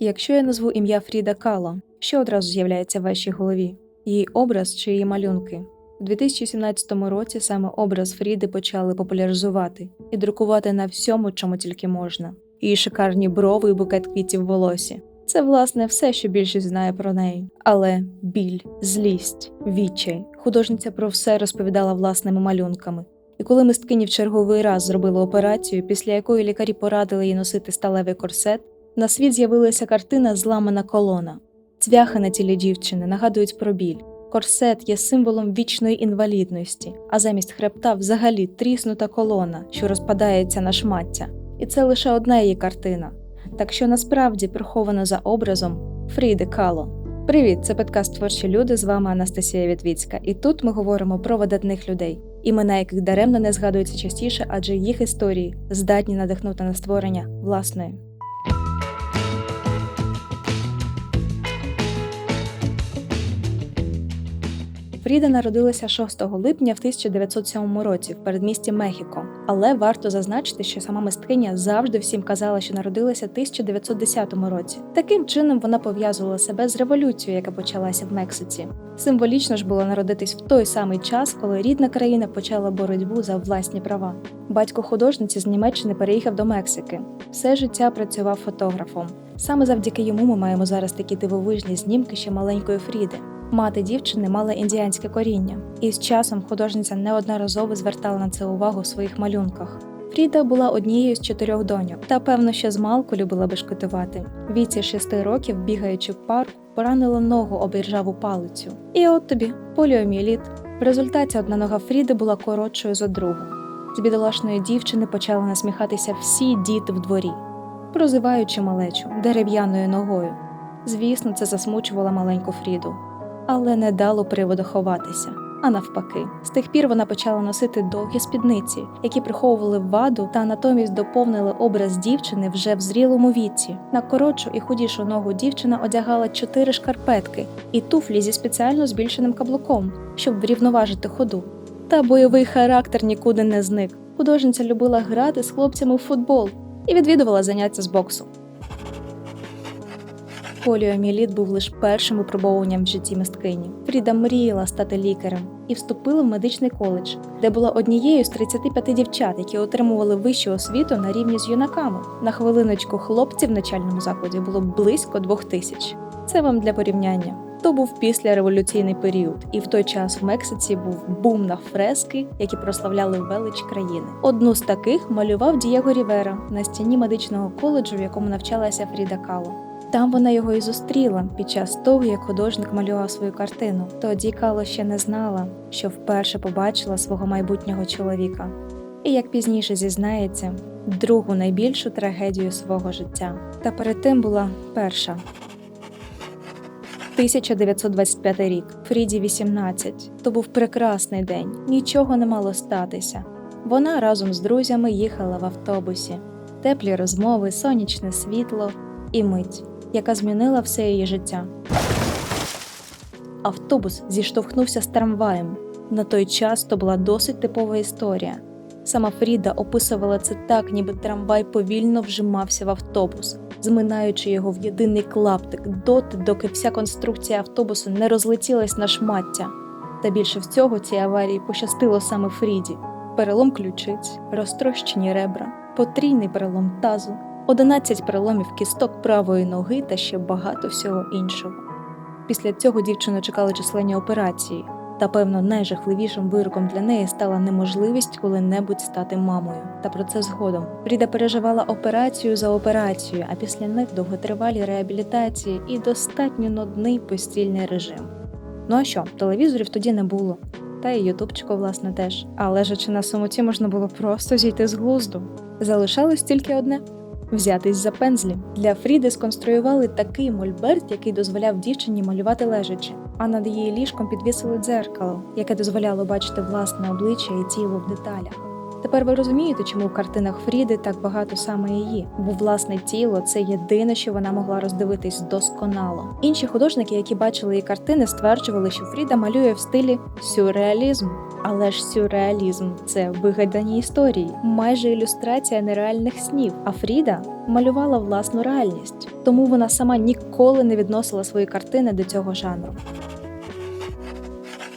Якщо я назву ім'я Фріда Кало, що одразу з'являється в вашій голові? Її образ чи її малюнки? У 2017 році саме образ Фріди почали популяризувати і друкувати на всьому, чому тільки можна. Її шикарні брови і букет квітів в волосі. Це, власне, все, що більшість знає про неї. Але біль, злість, відчай. Художниця про все розповідала власними малюнками. І коли мисткині в черговий раз зробили операцію, після якої лікарі порадили їй носити сталевий корсет, на світ з'явилася картина Зламана колона. Цвяхи на тілі дівчини нагадують про біль. Корсет є символом вічної інвалідності, а замість хребта взагалі тріснута колона, що розпадається на шмаття. І це лише одна її картина. Так що насправді приховано за образом Фріди Кало. Привіт, це подкаст Творчі люди. З вами Анастасія Вітвіцька, і тут ми говоримо про видатних людей, імена яких даремно не згадуються частіше, адже їх історії здатні надихнути на створення власної. Фріда народилася 6 липня в 1907 році в передмісті Мехіко, але варто зазначити, що сама мисткиня завжди всім казала, що народилася в 1910 році. Таким чином вона пов'язувала себе з революцією, яка почалася в Мексиці. Символічно ж було народитись в той самий час, коли рідна країна почала боротьбу за власні права. Батько художниці з Німеччини переїхав до Мексики. Все життя працював фотографом. Саме завдяки йому ми маємо зараз такі дивовижні знімки ще маленької Фріди. Мати дівчини мала індіанське коріння, і з часом художниця неодноразово звертала на це увагу в своїх малюнках. Фріда була однією з чотирьох доньок, та певно, ще з малку любила бешкетувати. Віці шести років, бігаючи в парк, поранила ногу об іржаву палицю. І от тобі поліоміеліт. В результаті одна нога Фріди була коротшою за другу. З бідолашної дівчини почали насміхатися всі діти в дворі, прозиваючи малечу дерев'яною ногою. Звісно, це засмучувало маленьку Фріду але не дало приводу ховатися. А навпаки, з тих пір вона почала носити довгі спідниці, які приховували ваду та натомість доповнили образ дівчини вже в зрілому віці. На коротшу і худішу ногу дівчина одягала чотири шкарпетки і туфлі зі спеціально збільшеним каблуком, щоб врівноважити ходу. Та бойовий характер нікуди не зник. Художниця любила грати з хлопцями в футбол і відвідувала заняття з боксу. Поліоміеліт був лише першим випробовуванням в житті мисткині. Фріда мріяла стати лікарем і вступила в медичний коледж, де була однією з 35 дівчат, які отримували вищу освіту на рівні з юнаками. На хвилиночку хлопців в начальному закладі було близько двох тисяч. Це вам для порівняння. То був післяреволюційний період, і в той час в Мексиці був бум на фрески, які прославляли велич країни. Одну з таких малював Дієго Рівера на стіні медичного коледжу, в якому навчалася Фріда Кало. Там вона його і зустріла під час того, як художник малював свою картину. Тоді Кало ще не знала, що вперше побачила свого майбутнього чоловіка. І як пізніше зізнається, другу найбільшу трагедію свого життя. Та перед тим була перша. 1925 рік, Фріді 18. То був прекрасний день, нічого не мало статися. Вона разом з друзями їхала в автобусі, теплі розмови, сонячне світло і мить яка змінила все її життя. Автобус зіштовхнувся з трамваєм. На той час то була досить типова історія. Сама Фріда описувала це так, ніби трамвай повільно вжимався в автобус, зминаючи його в єдиний клаптик доти, доки вся конструкція автобусу не розлетілась на шмаття. Та більше всього цій аварії пощастило саме Фріді: перелом ключиць, розтрощені ребра, потрійний перелом тазу, 11 переломів кісток правої ноги та ще багато всього іншого. Після цього дівчину чекали численні операції, та, певно, найжахливішим вироком для неї стала неможливість коли-небудь стати мамою. Та про це згодом. Фріда переживала операцію за операцією, а після них довготривалі реабілітації і достатньо нудний постільний режим. Ну а що, телевізорів тоді не було. Та й ютубчику, власне, теж. А лежачи на самоті, можна було просто зійти з глузду. Залишалось тільки одне взятись за пензлі. Для Фріди сконструювали такий мольберт, який дозволяв дівчині малювати лежачи, а над її ліжком підвісили дзеркало, яке дозволяло бачити власне обличчя і тіло в деталях. Тепер ви розумієте, чому в картинах Фріди так багато саме її, бо власне тіло це єдине, що вона могла роздивитись досконало. Інші художники, які бачили її картини, стверджували, що Фріда малює в стилі сюрреалізм. Але ж сюрреалізм це вигадані історії, майже ілюстрація нереальних снів. А Фріда малювала власну реальність, тому вона сама ніколи не відносила свої картини до цього жанру.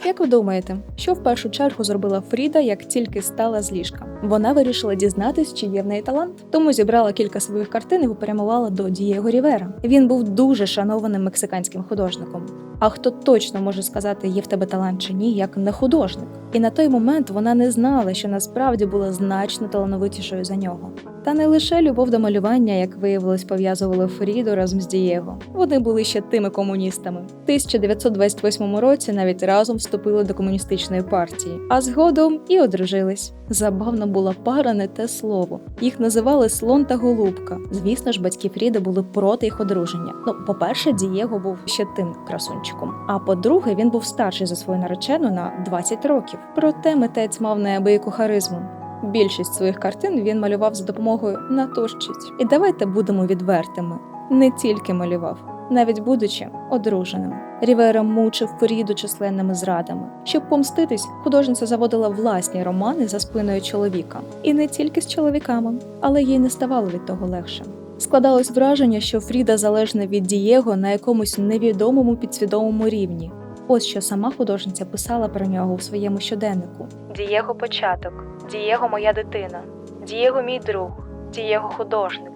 Як ви думаєте, що в першу чергу зробила Фріда, як тільки стала з ліжка? Вона вирішила дізнатись, чи є в неї талант, тому зібрала кілька своїх картин і попрямувала до Дієго Рівера. Він був дуже шанованим мексиканським художником. А хто точно може сказати, є в тебе талант чи ні, як не художник? І на той момент вона не знала, що насправді була значно талановитішою за нього. Та не лише любов до малювання, як виявилось, пов'язували Фріду разом з Дієго. Вони були ще тими комуністами. В 1928 році навіть разом вступили до комуністичної партії, а згодом і одружились. Забавно була пара не те слово. Їх називали слон та голубка. Звісно ж, батьки Фріди були проти їх одруження. Ну, по-перше, Дієго був ще тим красунчиком. А по-друге, він був старший за свою наречену на 20 років. Проте митець мав неабияку харизму. Більшість своїх картин він малював за допомогою натурщиць. І давайте будемо відвертими: не тільки малював, навіть будучи одруженим. Рівера мучив Фріду численними зрадами. Щоб помститись, художниця заводила власні романи за спиною чоловіка, і не тільки з чоловіками, але їй не ставало від того легше. Складалось враження, що Фріда залежна від Дієго на якомусь невідомому підсвідомому рівні. Ось що сама художниця писала про нього у своєму щоденнику: Дієго початок, Дієго моя дитина, Дієго мій друг, Дієго художник,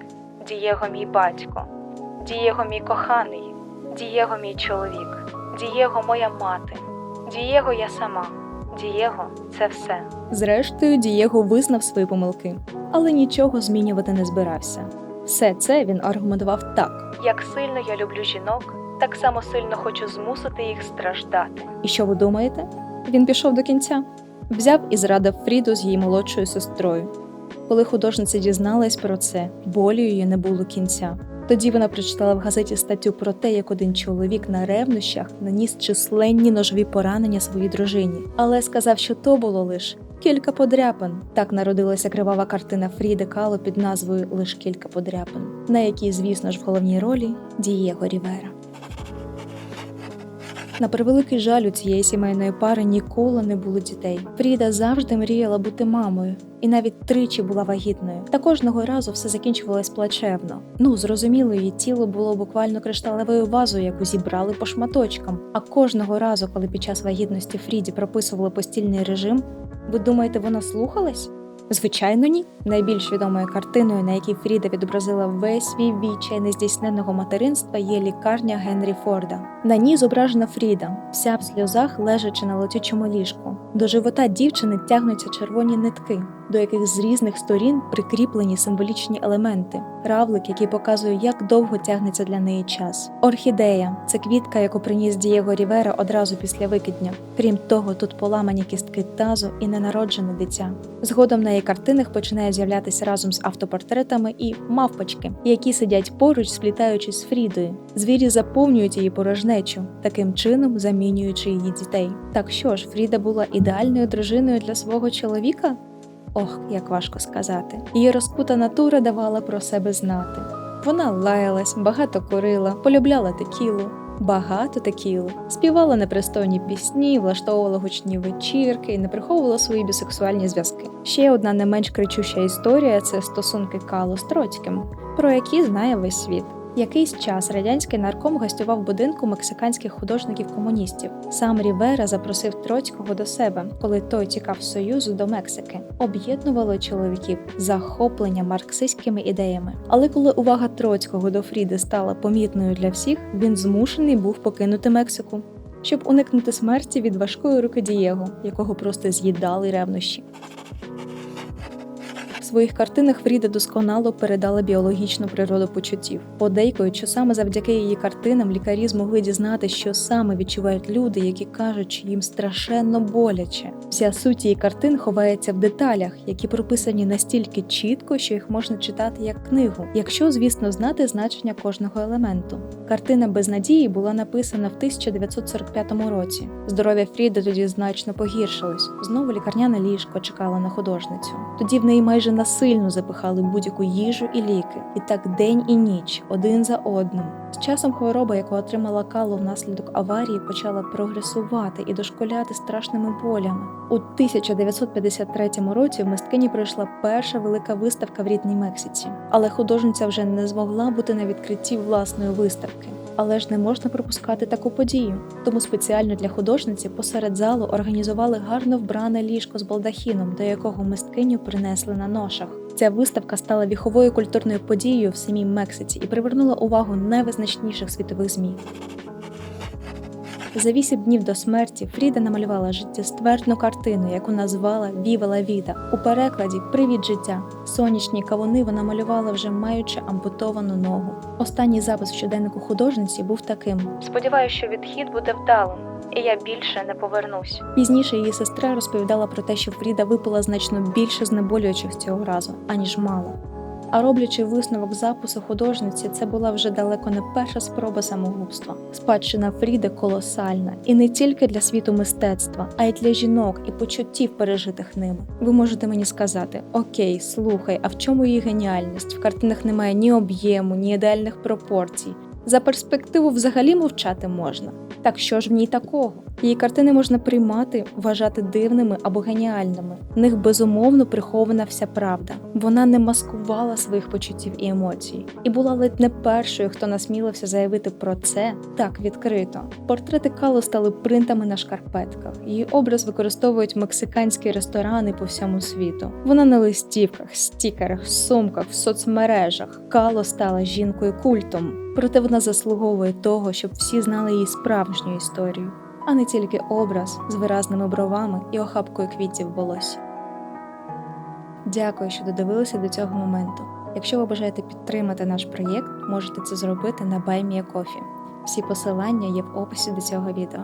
Дієго мій батько, Дієго мій коханий, Дієго мій чоловік, Дієго моя мати, Дієго я сама, Дієго це все. Зрештою, Дієго визнав свої помилки, але нічого змінювати не збирався. Все це він аргументував так: як сильно я люблю жінок, так само сильно хочу змусити їх страждати. І що ви думаєте? Він пішов до кінця, взяв і зрадив Фріду з її молодшою сестрою. Коли художниця дізналась про це, болю її не було кінця. Тоді вона прочитала в газеті статтю про те, як один чоловік на ревнощах наніс численні ножові поранення своїй дружині, але сказав, що то було лише кілька подряпин. Так народилася кривава картина Фріди Кало під назвою Лиш кілька подряпин, на якій, звісно ж, в головній ролі Дієго Рівера. На превеликий жаль у цієї сімейної пари ніколи не було дітей. Фріда завжди мріяла бути мамою, і навіть тричі була вагітною. Та кожного разу все закінчувалось плачевно. Ну зрозуміло, її тіло було буквально кришталевою вазою, яку зібрали по шматочкам. А кожного разу, коли під час вагітності Фріді прописували постільний режим, ви думаєте, вона слухалась? Звичайно, ні. Найбільш відомою картиною, на якій Фріда відобразила весь свій відчай нездійсненого материнства, є лікарня Генрі Форда. На ній зображена Фріда, вся в сльозах, лежачи на летючому ліжку. До живота дівчини тягнуться червоні нитки, до яких з різних сторін прикріплені символічні елементи, равлик, який показує, як довго тягнеться для неї час. Орхідея це квітка, яку приніс Дієго Рівера одразу після викидня. Крім того, тут поламані кістки тазу і ненароджене дитя. Згодом на її картинах починає з'являтися разом з автопортретами і мавпочки, які сидять поруч, сплітаючись з Фрідою. Звірі заповнюють її порожнечу, таким чином замінюючи її дітей. Так що ж, Фріда була ідеальною дружиною для свого чоловіка? Ох, як важко сказати. Її розкута натура давала про себе знати. Вона лаялась, багато курила, полюбляла текілу, багато текіли, співала непристойні пісні, влаштовувала гучні вечірки і не приховувала свої бісексуальні зв'язки. Ще одна не менш кричуща історія це стосунки Кало з Троцьким, про які знає весь світ. Якийсь час радянський нарком гостював будинку мексиканських художників-комуністів. Сам Рівера запросив Троцького до себе, коли той тікав з Союзу до Мексики. Об'єднувало чоловіків захоплення марксистськими ідеями. Але коли увага Троцького до Фріди стала помітною для всіх, він змушений був покинути Мексику, щоб уникнути смерті від важкої руки Дієго, якого просто з'їдали ревнощі. Своїх картинах Фріда досконало передала біологічну природу почуттів. подейкуючи саме завдяки її картинам лікарі змогли дізнати, що саме відчувають люди, які кажуть, що їм страшенно боляче. Вся суть її картин ховається в деталях, які прописані настільки чітко, що їх можна читати як книгу, якщо, звісно, знати значення кожного елементу. Картина без надії була написана в 1945 році. Здоров'я Фріди тоді значно погіршилось. Знову лікарняне ліжко чекало на художницю. Тоді в неї майже насильно запихали будь-яку їжу і ліки, і так день і ніч, один за одним. З часом хвороба, яку отримала Кало внаслідок аварії, почала прогресувати і дошколяти страшними болями. У 1953 році в мисткині пройшла перша велика виставка в рідній Мексиці, але художниця вже не змогла бути на відкритті власної виставки. Але ж не можна пропускати таку подію. Тому спеціально для художниці посеред залу організували гарно вбране ліжко з балдахіном, до якого мисткиню принесли на ношах. Ця виставка стала віховою культурною подією в самій Мексиці і привернула увагу найвизначніших світових змі. За вісім днів до смерті Фріда намалювала життєствердну картину, яку назвала Віва ла Віда. У перекладі Привіт життя. Сонячні кавуни вона малювала вже маючи ампутовану ногу. Останній запис в щоденнику художниці був таким: Сподіваюся, що відхід буде вдалим. І я більше не повернусь. Пізніше її сестра розповідала про те, що Фріда випила значно більше знеболюючих цього разу, аніж мала. А роблячи висновок запису художниці, це була вже далеко не перша спроба самогубства. Спадщина Фріди колосальна, і не тільки для світу мистецтва, а й для жінок і почуттів, пережитих ними. Ви можете мені сказати: Окей, слухай, а в чому її геніальність? В картинах немає ні об'єму, ні ідеальних пропорцій. За перспективу взагалі мовчати можна. Так що ж в ній такого? Її картини можна приймати, вважати дивними або геніальними. В них безумовно прихована вся правда. Вона не маскувала своїх почуттів і емоцій, і була ледь не першою, хто насмілився заявити про це так відкрито. Портрети Кало стали принтами на шкарпетках. Її образ використовують мексиканські ресторани по всьому світу. Вона на листівках, стікерах, сумках, в соцмережах. Кало стала жінкою культом. Проте вона заслуговує того, щоб всі знали її справжню історію, а не тільки образ з виразними бровами і охапкою квітів в волосі. Дякую, що додивилися до цього моменту. Якщо ви бажаєте підтримати наш проєкт, можете це зробити на BuyMeACoffee. Всі посилання є в описі до цього відео.